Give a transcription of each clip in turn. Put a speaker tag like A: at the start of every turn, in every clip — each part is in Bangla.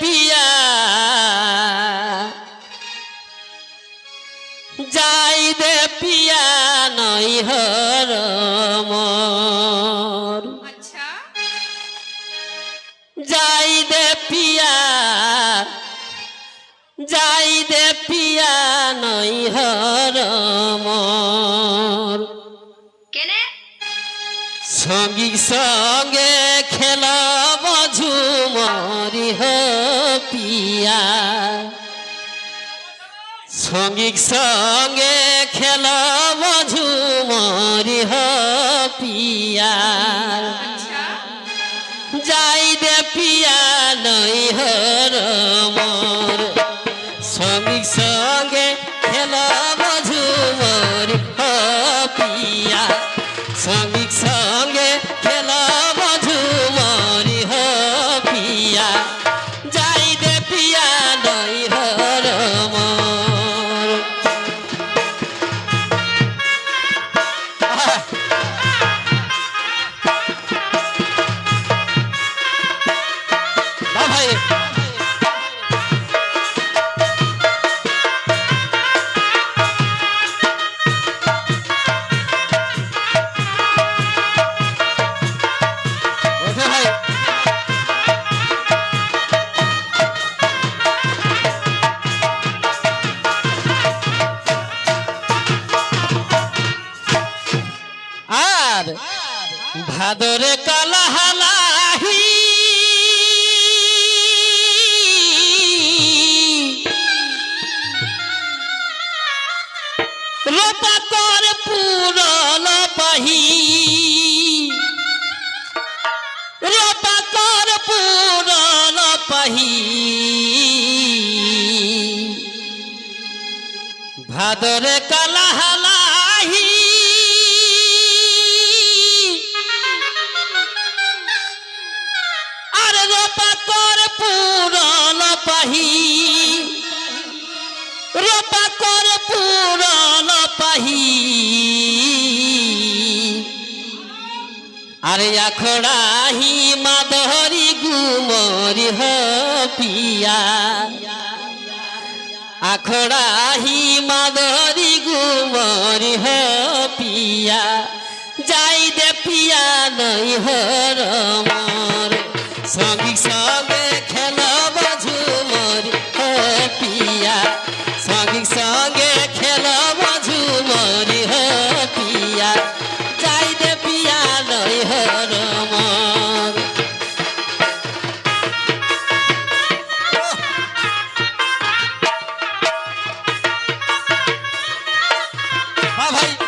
A: পিয়া। যাই দে পিয়া নই হর
B: আচ্ছা।
A: যাই দে পিয়া যাই দে পিয়া নই হর সঙ্গী সঙ্গে পিয়া সঙ্গীক সঙ্গে খেল ঝুমরি হ পিয়া
B: আচ্ছা।
A: যাই দে পিয়া নই হর রোপা কর পুরল পাহি। রোপা কর পুরল পাহি। ভাদরে কালা হালাহি। আর রোপা কর পুরল পাহি। রোপা কর পুরল আরে আখড়াহি মাদহরি গুমরি হ পিয়া। আখড়াহি মাদহরি গুমরি হ পিয়া। যাই দে পিয়া নই হর মর। সঙ্গী সঙ্গে ভাই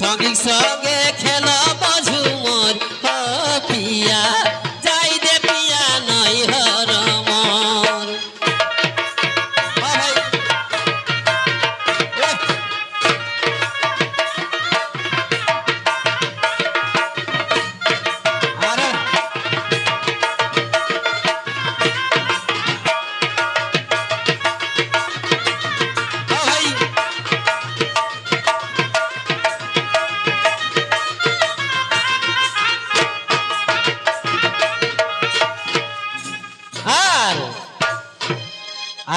A: সঙ্গী সঙ্গে খেলব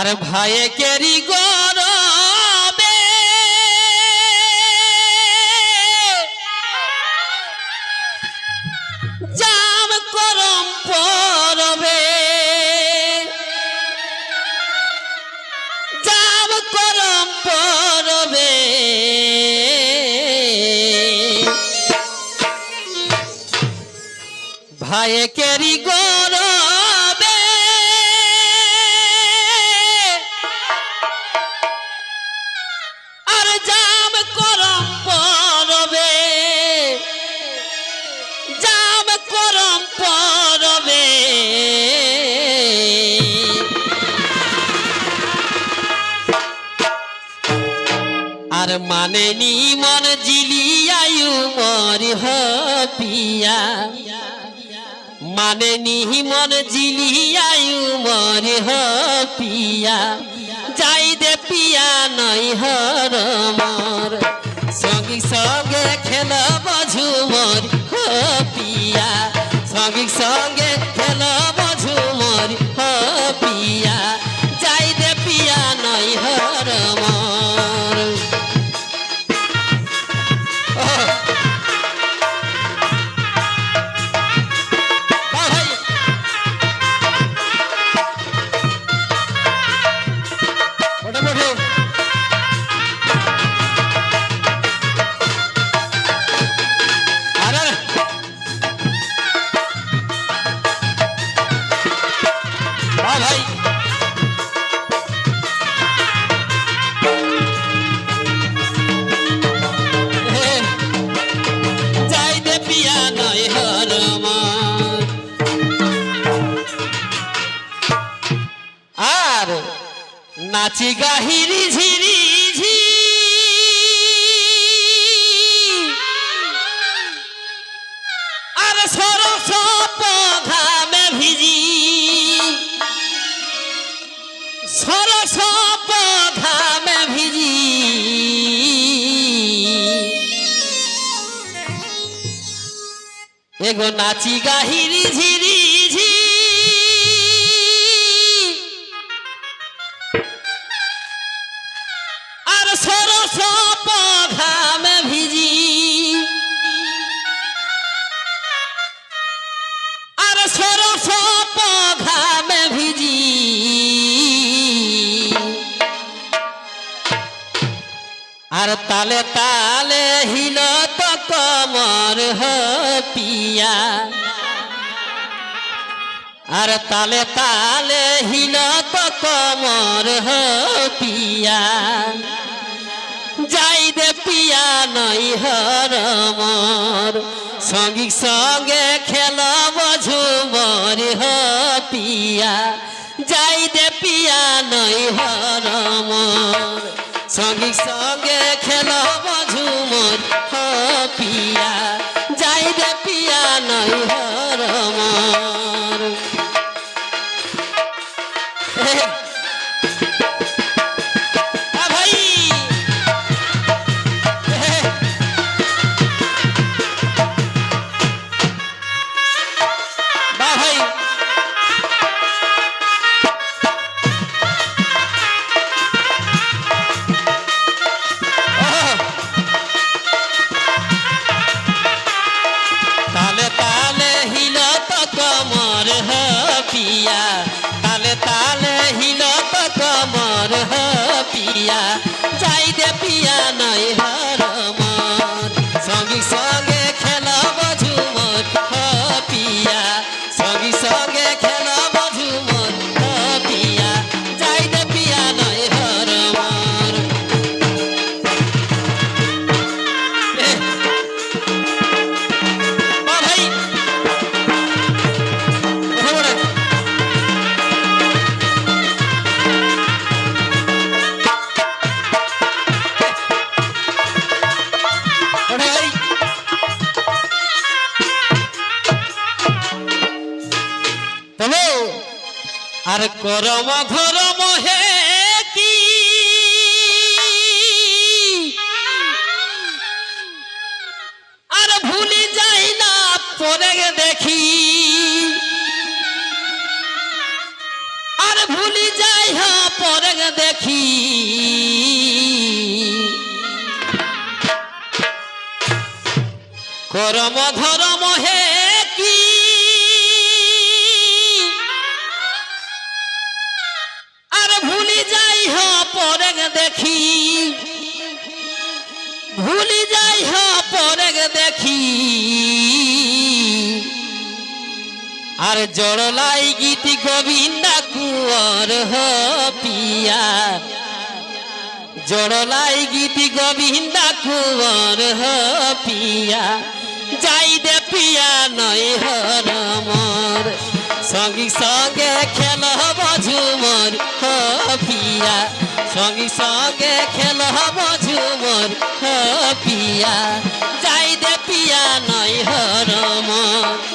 A: আর ভাইয়ে কেরি গরবে। জাম করম পরবে। জাম করম পরবে। ভাইয়ে কেরি গরবে। আরে মানে নি মন জিলিয়ায়ু মর পিয়া মানে নি মন জিলিয়ায়ু মর পিয়া যাই দে পিয়া নই হর মর। সঙ্গী সঙ্গে খেলব ঝুমর হো পিয়া সঙ্গী সঙ্গে খেল ঝুমর হো পিয়া নাচি গাহিরি ঝিরি ঝি। আর সরস ঘামে ভিজি। সরস ঘামে ভিজি। এগো নাচি গাহিরি ঝিরি সরস ভিজি আর ভিজি আর তালে তালে হিল তো কমর হ পিয়া আর তালে তালে হিল তো কমর হ পিয়া যাই দে পিয়া নই হর সঙ্গী সঙ্গে খেলব ঝুমর হ পিয়া যাই দে পিয়া নই হর মর সঙ্গী সঙ্গে খেলব ঝুমর পিয়া আর করম ধরম হে কি? আর ভুলি যাই না, পরে দেখি। আর ভুলি যাই হ্যাঁ পরে দেখি। করম ধরম হে দেখি। ভুলি যাই হ, পরে দেখি। আর জড়লাই গীতি গোবিন্দা কুয়ার হ, পিয়া। জড়লাই গীতি গোবিন্দা কুয়ার হ, পিয়া। যাই দে পিয়া নয় হর মর সঙ্গী সঙ্গে খেলব ঝুমর, হ, পিয়া। সঙ্গে সঙ্গে খেল হব ঝুমর। পিয়া যাই দে পিয়া নয় হরমর